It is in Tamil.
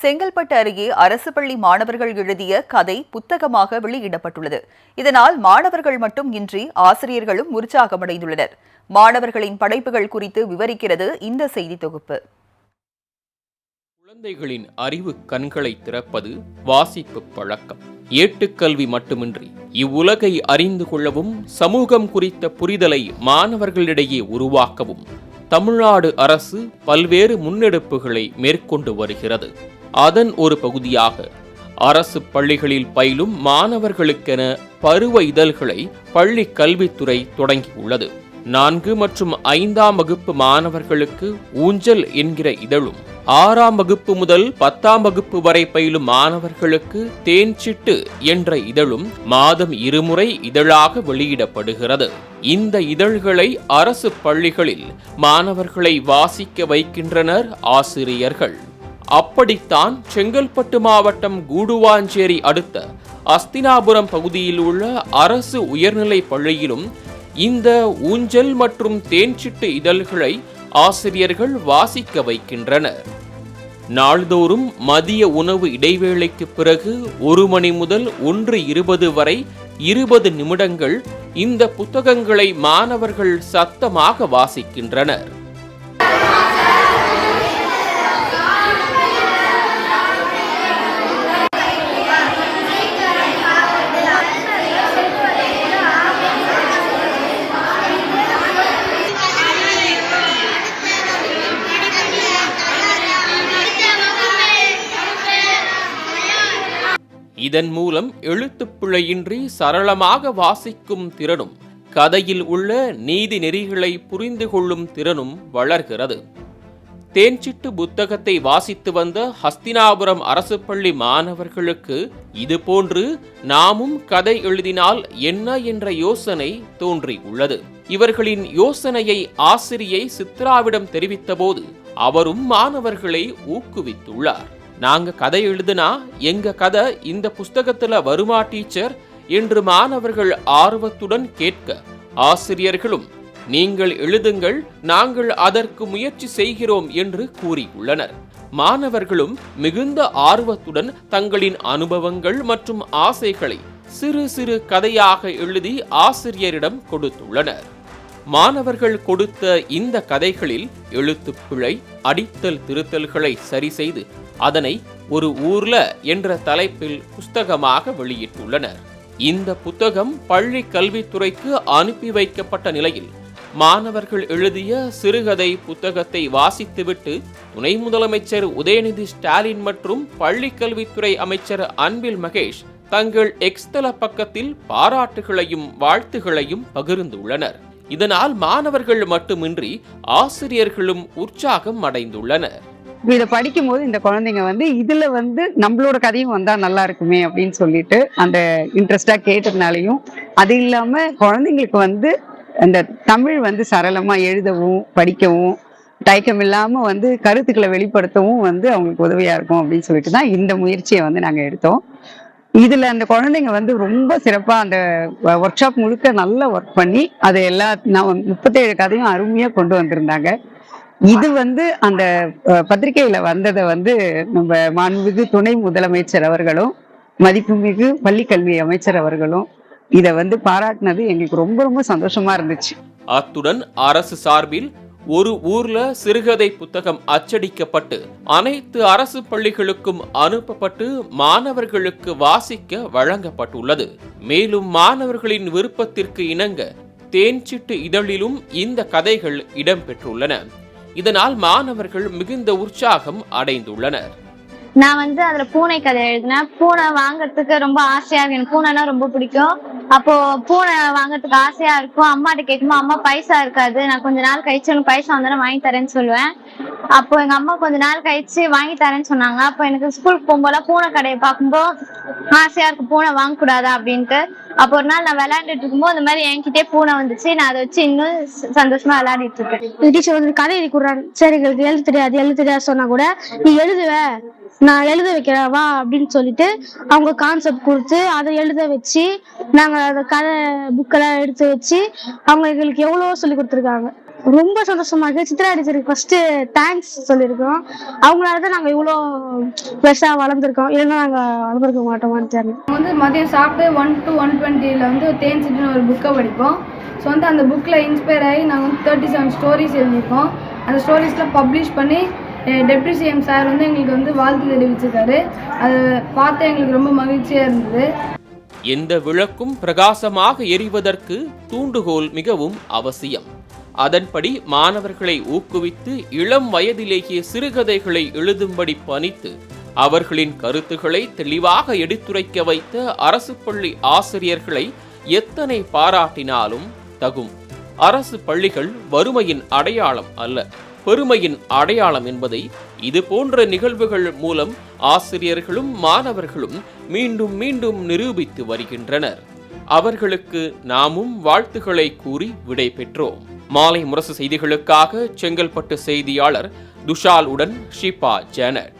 செங்கல்பட்டு அருகே அரசு பள்ளி மாணவர்கள் எழுதிய கதை புத்தகமாக வெளியிடப்பட்டுள்ளது. இதனால் மாணவர்கள் மட்டும் இன்றி ஆசிரியர்களும் உற்சாகமடைந்துள்ளனர். மாணவர்களின் படைப்புகள் குறித்து விவரிக்கிறது இந்த செய்தி தொகுப்பு. குழந்தைகளின் அறிவு கண்களை திறப்பது வாசிப்பு பழக்கம். ஏட்டுக்கல்வி மட்டுமின்றி இவ்வுலகை அறிந்து கொள்ளவும் சமூகம் குறித்த புரிதலை மாணவர்களிடையே உருவாக்கவும் தமிழ்நாடு அரசு பல்வேறு முன்னெடுப்புகளை மேற்கொண்டு வருகிறது. அதன் ஒரு பகுதியாக அரசு பள்ளிகளில் பயிலும் மாணவர்களுக்கென பருவ இதழ்களை பள்ளி கல்வித்துறை தொடங்கியுள்ளது. நான்கு மற்றும் ஐந்தாம் வகுப்பு மாணவர்களுக்கு ஊஞ்சல் என்கிற இதழும் ஆறாம் வகுப்பு முதல் பத்தாம் வகுப்பு வரை பயிலும் மாணவர்களுக்கு தேன்சிட்டு என்ற இதழும் மாதம் இருமுறை இதழாக வெளியிடப்படுகிறது. இந்த இதழ்களை அரசு பள்ளிகளில் மாணவர்களை வாசிக்க வைக்கின்றனர் ஆசிரியர்கள். அப்படித்தான் செங்கல்பட்டு மாவட்டம் கூடுவாஞ்சேரி அடுத்த அஸ்தினாபுரம் பகுதியில் உள்ள அரசு உயர்நிலை பள்ளியிலும் இந்த ஊஞ்சல் மற்றும் தேன்சிட்டு இதழ்களை ஆசிரியர்கள் வாசிக்க வைக்கின்றனர். நாள்தோறும் மதிய உணவு இடைவேளைக்கு பிறகு ஒரு மணி முதல் ஒன்று இருபது வரை இருபது நிமிடங்கள் இந்த புத்தகங்களை மாணவர்கள் சத்தமாக வாசிக்கின்றனர். இதன் மூலம் எழுத்துப்பிழையின்றி சரளமாக வாசிக்கும் திறனும் கதையில் உள்ள நீதி நெறிகளை புரிந்து கொள்ளும் திறனும் வளர்கிறது. தேன்சிட்டு புத்தகத்தை வாசித்து வந்த ஹஸ்தினாபுரம் அரசு பள்ளி மாணவர்களுக்கு இதுபோன்று நாமும் கதை எழுதினால் என்ன என்ற யோசனை தோன்றியுள்ளது இவர்களின் யோசனையை ஆசிரியை சித்ராவிடம் தெரிவித்தபோது அவரும் மாணவர்களை ஊக்குவித்துள்ளார். நாங்க கதை எழுதுனா எங்க கதை இந்த புஸ்தகத்துல வருமா டீச்சர்? என்று மாணவர்கள் ஆர்வத்துடன் கேட்க ஆசிரியர்களும் நீங்கள் எழுதுங்கள் நாங்கள் அதற்கு முயற்சி செய்கிறோம் என்று கூறியுள்ளனர் மாணவர்களும் மிகுந்த ஆர்வத்துடன் தங்களின் அனுபவங்கள் மற்றும் ஆசைகளை சிறு சிறு கதையாக எழுதி ஆசிரியரிடம் கொடுத்துள்ளனர். மாணவர்கள் கொடுத்த இந்த கதைகளில் எழுத்துப்பிழை அடித்தல் திருத்தல்களை சரி செய்து அதனை ஒரு ஊர்ல என்ற தலைப்பில் புஸ்தகமாக வெளியிட்டுள்ளனர். இந்த புத்தகம் பள்ளி கல்வித்துறைக்கு அனுப்பி வைக்கப்பட்ட நிலையில் மாணவர்கள் எழுதிய சிறுகதை புத்தகத்தை வாசித்துவிட்டு துணை முதலமைச்சர் உதயநிதி ஸ்டாலின் மற்றும் பள்ளி கல்வித்துறை அமைச்சர் அன்பில் மகேஷ் தங்கள் எக்ஸ்தல பக்கத்தில் பாராட்டுகளையும் வாழ்த்துகளையும் பகிர்ந்துள்ளனர். இதனால் மாணவர்கள் மட்டுமின்றி ஆசிரியர்களும் உற்சாகம் அடைந்துள்ளனர். இதை படிக்கும்போது இந்த குழந்தைங்க வந்து இதுல வந்து நம்மளோட கதையும் வந்தா நல்லா இருக்குமே அப்படின்னு சொல்லிட்டு அந்த இன்ட்ரெஸ்டா கேட்டதுனாலையும் அது இல்லாம குழந்தைங்களுக்கு வந்து அந்த தமிழ் வந்து சரளமா எழுதவும் படிக்கவும் தயக்கம் இல்லாம வந்து கருத்துக்களை வெளிப்படுத்தவும் வந்து அவங்களுக்கு உதவியா இருக்கும் அப்படின்னு சொல்லிட்டு தான் இந்த முயற்சியை வந்து நாங்க எடுத்தோம். இதுல அந்த குழந்தைங்க வந்து ரொம்ப சிறப்பா அந்த ஒர்க் ஷாப் முழுக்க நல்லா ஒர்க் பண்ணி அது எல்லா நான் முப்பத்தேழு கதையும் அருமையா கொண்டு வந்திருந்தாங்க. இது வந்து அந்த பத்திரிகையில வந்ததை வந்து நம்ம மாண்புமிகு துணை முதலமைச்சர் அவர்களும் மதிப்புமிகு பள்ளிக்கல்வி அமைச்சர் அவர்களும் இதை வந்து பாராட்டினது எங்களுக்கு ரொம்ப ரொம்ப சந்தோஷமா இருந்துச்சு. அத்துடன் அரசு சார்பில் ஒரு ஊர்ல சிறுகதை புத்தகம் அச்சடிக்கப்பட்டு அனைத்து அரசு பள்ளிகளுக்கும் அனுப்பப்பட்டு மாணவர்களுக்கு வாசிக்க வழங்கப்பட்டுள்ளது. மேலும் மாணவர்களின் விருப்பத்திற்கு இணங்க தேன்சிட்டு இதழிலும் இந்த கதைகள் இடம்பெற்றுள்ளன. இதனால் மாணவர்கள் மிகுந்த உற்சாகம் அடைந்துள்ளனர். நான் வந்து அதுல பூனை கதை எழுதினேன். பூனை வாங்குறதுக்கு ரொம்ப ஆசையா இருக்கு எனக்கு பூனைனா ரொம்ப பிடிக்கும். அப்போ பூனை வாங்குறதுக்கு ஆசையா இருக்கும். அம்மாட்ட கேட்கும்போது அம்மா பைசா இருக்காது. நான் கொஞ்ச நாள் கழிச்சு எனக்கு பைசா வந்தா வாங்கி தரேன்னு சொல்லுவேன். அப்போ எங்க அம்மா கொஞ்ச நாள் கழிச்சு வாங்கி தரேன்னு சொன்னாங்க. அப்போ எனக்கு ஸ்கூலுக்கு போகும்போது பூனை கடையை பார்க்கும்போது ஆசையா இருக்கு பூனை வாங்கக்கூடாதா? அப்படின்ட்டு. அப்போ ஒரு நாள் நான் விளையாண்டுட்டு இருக்கும்போது இந்த மாதிரி என்கிட்டயே பூனை வந்துச்சு. நான் அதை வச்சு இன்னும் சந்தோஷமா விளையாடிட்டு இருக்கேன். டீச்சர் வந்து கதை எழுதி கொடுறாங்க சரி எங்களுக்கு எழுத தெரியாது. எழுத தெரியாது சொன்னா கூட நீ எழுதுவ. நான் எழுத வைக்கிறேன் வா அப்படின்னு சொல்லிட்டு அவங்க கான்செப்ட் கொடுத்து அதை எழுத வச்சு நாங்கள் அந்த கதை புக்கெல்லாம் எடுத்து வச்சு அவங்க எங்களுக்கு எவ்வளோ சொல்லி கொடுத்துருக்காங்க. ரொம்ப சந்தோஷமா இருக்கு. சித்ரா டீச்சருக்கு ஃபர்ஸ்ட் தேங்க்ஸ் சொல்லியிருக்கோம். அவங்களால தான் நாங்கள் இவ்வளோ பெருசாக வளர்ந்துருக்கோம். இல்லைன்னா நாங்கள் வளர்ந்துருக்க மாட்டோமான்னு தெரியல. வந்து மதியம் சாப்பிட்டு ஒன் டு ஒன் டுவெண்ட்டியில் வந்து தேன் சிட்டுன்னு ஒரு புக்கை படிப்போம். ஸோ வந்து அந்த புக்கில் இன்ஸ்பயர் ஆகி நாங்கள் வந்து தேர்ட்டி செவன் ஸ்டோரிஸ் எழுதியிருக்கோம். அந்த ஸ்டோரிஸ்லாம் பப்ளிஷ் பண்ணி டெப்டி சிஎம் சார் வந்து எங்களுக்கு வந்து வாழ்த்து தெரிவிச்சிருக்காரு. அதை பார்த்து எங்களுக்கு ரொம்ப மகிழ்ச்சியாக இருந்தது. எந்த விளக்கும் பிரகாசமாக எரிவதற்கு தூண்டுகோல் மிகவும் அவசியம். அதன்படி மாணவர்களை ஊக்குவித்து இளம் வயதிலேயே சிறுகதைகளை எழுதும்படி பணித்து அவர்களின் கருத்துக்களை தெளிவாக எடுத்துரைக்க வைத்த அரசு பள்ளி ஆசிரியர்களை எத்தனை பாராட்டினாலும் தகும். அரசு பள்ளிகள் வறுமையின் அடையாளம் அல்ல. பெருமையின் அடையாளம் என்பதை இது போன்ற நிகழ்வுகள் மூலம் ஆசிரியர்களும் மாணவர்களும் மீண்டும் மீண்டும் நிரூபித்து வருகின்றனர். அவர்களுக்கு நாமும் வாழ்த்துக்களை கூறி விடை பெற்றோம். மாலை முரசு செய்திகளுக்காக செங்கல்பட்டு செய்தியாளர் துஷால் உடன் ஷிபா ஜெனட்.